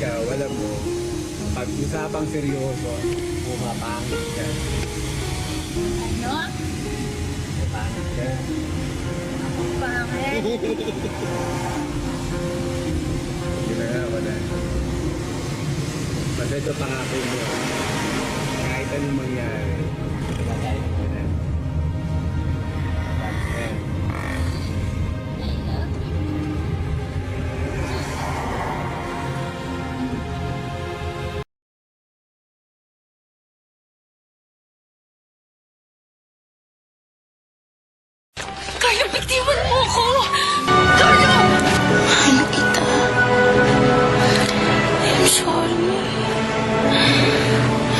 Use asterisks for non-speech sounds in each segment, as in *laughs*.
ikaw, alam mo, pag usapang seryoso, pumapangit ka. Ano? Pumapangit ka. Pangit. Hindi na nga, wala. Basta ito pangako mo. Kahit anong mangyari, Bigtiwan mo ko! Carlo! Mahal kita. I'm sorry.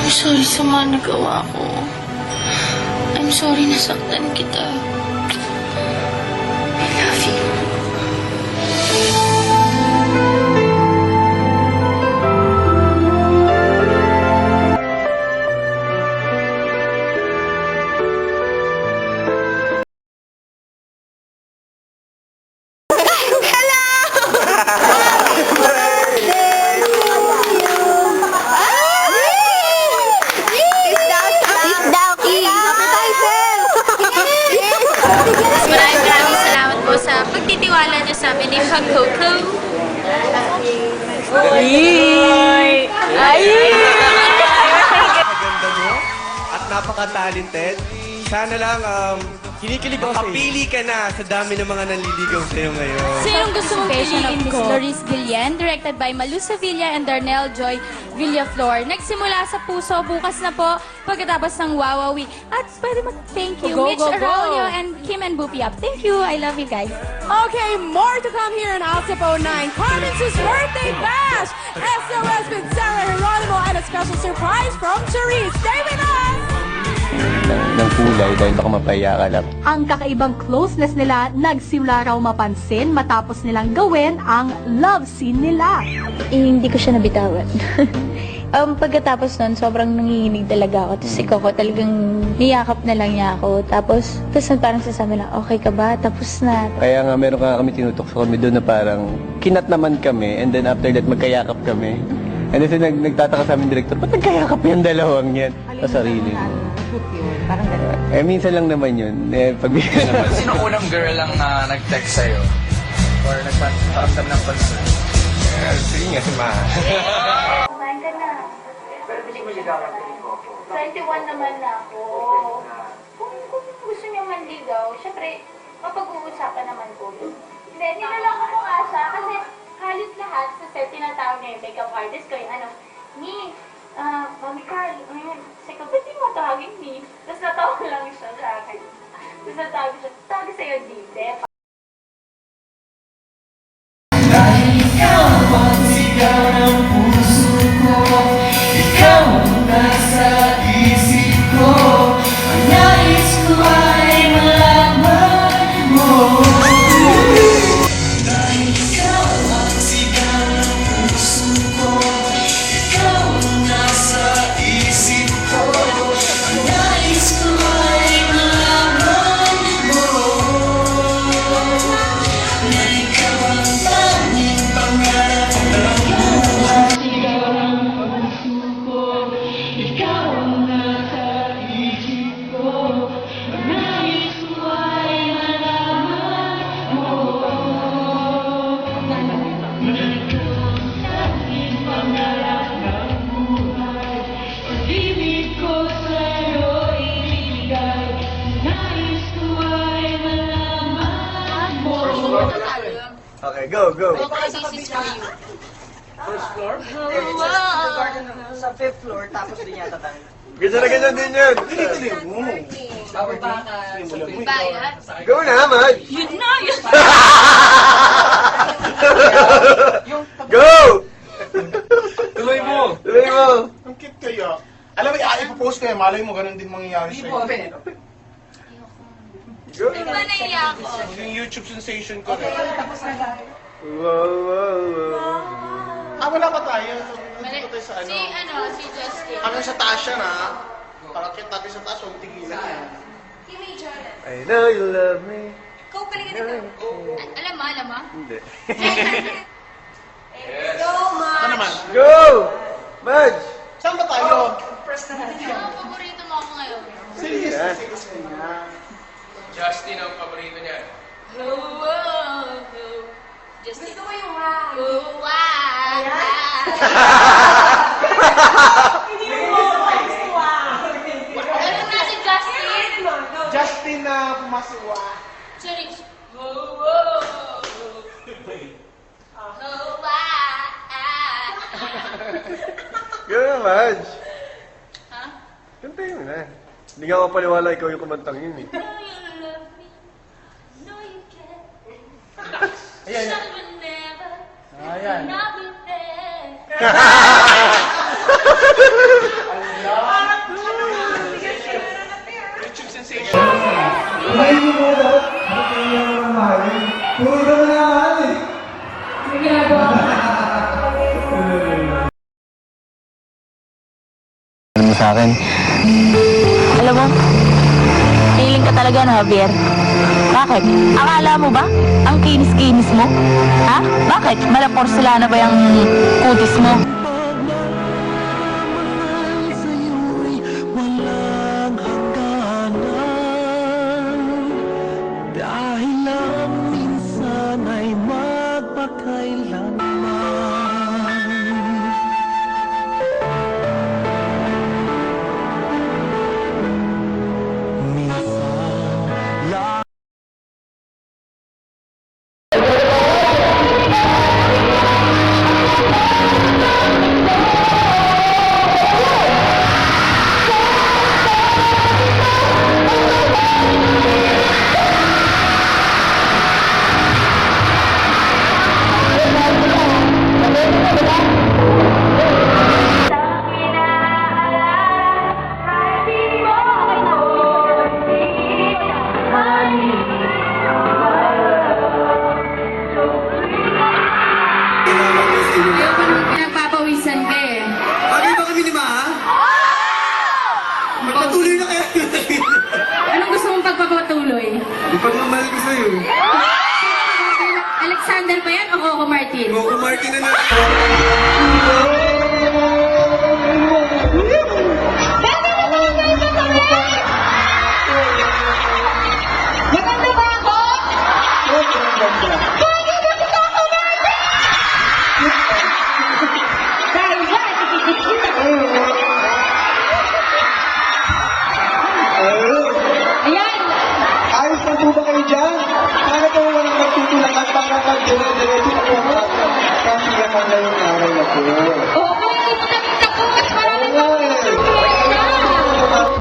I'm sorry sa mga nagawa ko. I'm sorry nasaktan kita. I love you. Pagtitiwala niyo sa amin ni. Napakaganda mo at napaka-talented. Sana lang um, kinikilig makapili ka na sa dami ng mga nanliligaw sa'yo ngayon. Sinong gusto mong Passion of piliin ko? Loris Guillen, directed by Malu Sevilla and Darnell Joy Villaflor. Nagsimula sa puso, bukas na po, pagkatapos ng Wawawi. At pwede mag-thank you, Go, Mitch go, go. Araulio and Kim and Bupiap. Thank you, I love you guys. Okay, more to come here in Alcipo 9. Carmen's birthday bash! SOS with Sarah Geronimo and a special surprise from Cherise. Stay with us! Kulay dahil baka mapaya ka lang. Ang kakaibang closeness nila nagsimula raw mapansin matapos nilang gawin ang love scene nila. Eh, hindi ko siya nabitawan. *laughs* um, pagkatapos nun, sobrang nanginginig talaga ako. Tapos si Coco talagang niyakap na lang niya ako. Tapos, tapos parang sasabi lang, okay ka ba? Tapos na. Kaya nga meron ka kami tinutok sa kami doon na parang kinat naman kami and then after that magkayakap kami. And then nag, nagtataka sa amin director, ba't nagkayakap yung dalawang yan? Sa sarili mo. Eh, minsan lang naman yun. Eh, pag *laughs* Sino unang girl lang na nag-text sa'yo? Or nagparamdam ng pansin? Eh, sige nga, si Ma. Kumain ka na. Pero hindi mo ligawan ko ko. 21 naman na ako. Kung, kung gusto niya manligaw, syempre, mapag-uusapan naman ko. Hindi, nilalako ko nga siya kasi halos lahat sa set tinatawag niya yung makeup artist ko yung ano, ni, ah, Mami Carl, ayun, seka, ba't di mo tawagin ni? Tapos natawa lang siya sa akin. Tapos natawag siya, tawag sa'yo, Dide. Okay, go, go. Sa fifth floor, tapos din yata tayo. Ganyan na ganyan din sa fifth floor. Go na, man. Yun na, yun *laughs* Go! Tuloy mo! Tuloy mo. Ang cute kaya. Alam mo, i- ipopost ko yan. Malay mo, ganun din mangyayari Hindi sa'yo. mo, open Di ba naiya ako? Yung YouTube sensation ko rin. Tapos na tayo. Wow, wow, wow. Ah, wala pa tayo. Hindi pa tayo sa ano. Si, ano, si Justin. Hanggang sa taas siya na. Parang cute natin sa taas, huwag tigilan. Jordan. I know you love me. Ikaw pala ganito. Alam mo, alam mo? Hindi. *laughs* Go, Ma! naman. Go! Madge! Saan ba tayo? paborito mo ako ngayon? Serious serious nga. Justin ang paborito niya. Gusto ko yung wow. Wow. Ano na si Justin? Justin na pumasiwa. Sorry. Oh, wow. Oh, wow. Go na, Madge! Ha? Kantayin mo na. Hindi nga mapaniwala ikaw yung kumantang yun eh. Know you love me. Know you care. Ayan. Shall we never Ayan. not be there? YouTube sensation. Ano mo sa akin? Alam mo, feeling ka talaga na, Javier. Bakit? Akala mo ba? Ang kinis-kinis mo? Ha? Bakit? Malapor sila na ba yung kutis mo? Pagpapatuloy? Ipagmamahal ko sa'yo. Alexander ba yan o Coco Martin? Coco Martin na na. Oh, my God.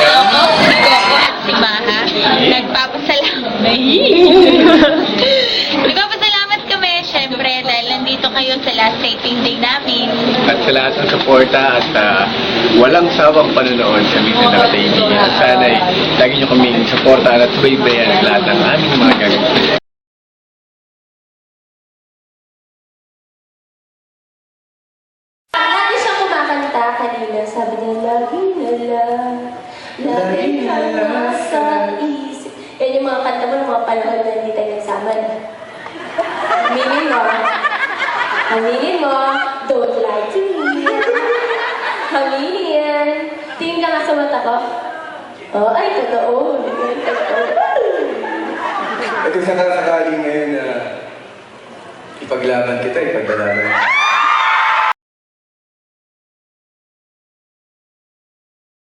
Coco at si Maha, nagpapasalamat. *laughs* nagpapasalamat kami, syempre, dahil nandito kayo sa last taping day namin. At sa lahat ng suporta at ah, walang sawang panonood sa Minsan na TV. At sana ay lagi nyo kaming suportahan at subaybayan ang lahat ng aming mga gagawin. Panahon na hindi tayo nagsama. na. Aminin mo. Aminin mo. Don't lie to me. Aminin. Tingin ka nga sa mata ko. Oh, ay, totoo. At kung sakasakali ngayon na ipaglaban kita, ipaglalaban.